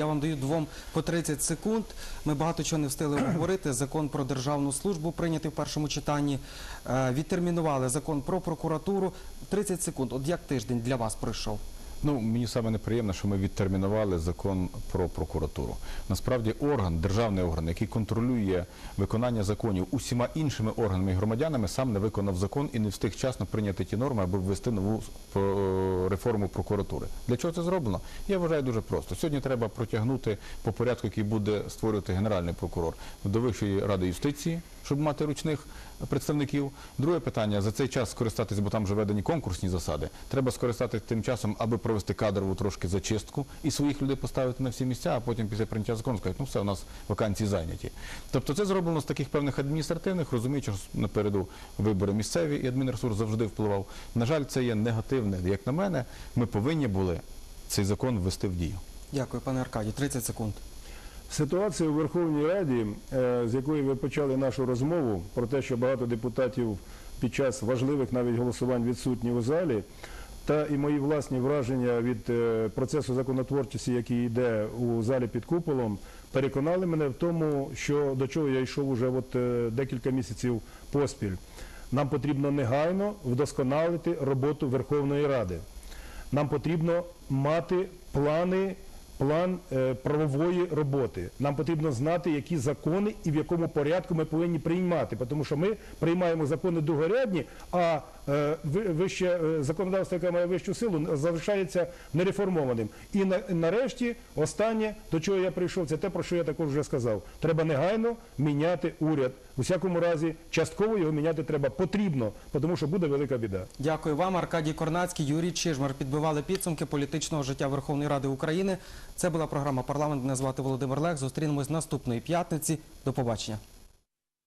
Я вам даю двом по 30 секунд. Ми багато чого не встигли обговорити. Закон про державну службу прийнятий в першому читанні. Е, Відтермінували закон про прокуратуру. 30 секунд. От як тиждень для вас пройшов? Ну, мені саме неприємно, що ми відтермінували закон про прокуратуру. Насправді, орган, державний орган, який контролює виконання законів усіма іншими органами і громадянами, сам не виконав закон і не встиг вчасно прийняти ті норми, аби ввести нову реформу прокуратури. Для чого це зроблено? Я вважаю дуже просто. Сьогодні треба протягнути по порядку, який буде створювати генеральний прокурор до Вищої ради юстиції, щоб мати ручних представників. Друге питання за цей час скористатися, бо там вже введені конкурсні засади. Треба скористатися тим часом, аби провести кадрову трошки зачистку і своїх людей поставити на всі місця, а потім після прийняття закону сказати, ну все, у нас вакансії зайняті. Тобто це зроблено з таких певних адміністративних, розуміючи, що напереду вибори місцеві і адмінресурс завжди впливав. На жаль, це є негативне. Як на мене, ми повинні були цей закон ввести в дію. Дякую, пане Аркадію. 30 секунд. Ситуація у Верховній Раді, е, з якої ви почали нашу розмову, про те, що багато депутатів під час важливих навіть голосувань відсутні у залі, та і мої власні враження від е, процесу законотворчості, який йде у залі під куполом, переконали мене в тому, що до чого я йшов уже от е, декілька місяців поспіль. Нам потрібно негайно вдосконалити роботу Верховної Ради. Нам потрібно мати плани, план е, правової роботи. Нам потрібно знати, які закони і в якому порядку ми повинні приймати, тому що ми приймаємо закони другорядні, а е, ви- вище е, законодавство, яке має вищу силу, залишається нереформованим. І на, нарешті, останнє, до чого я прийшов, це те, про що я також вже сказав. Треба негайно міняти уряд. У всякому разі, частково його міняти треба потрібно, тому що буде велика біда. Дякую вам, Аркадій Корнацький, Юрій Чижмар. Підбивали підсумки політичного життя Верховної Ради України. Це була програма «Парламент». Мене звати Володимир Лех. Зустрінемось наступної п'ятниці. До побачення.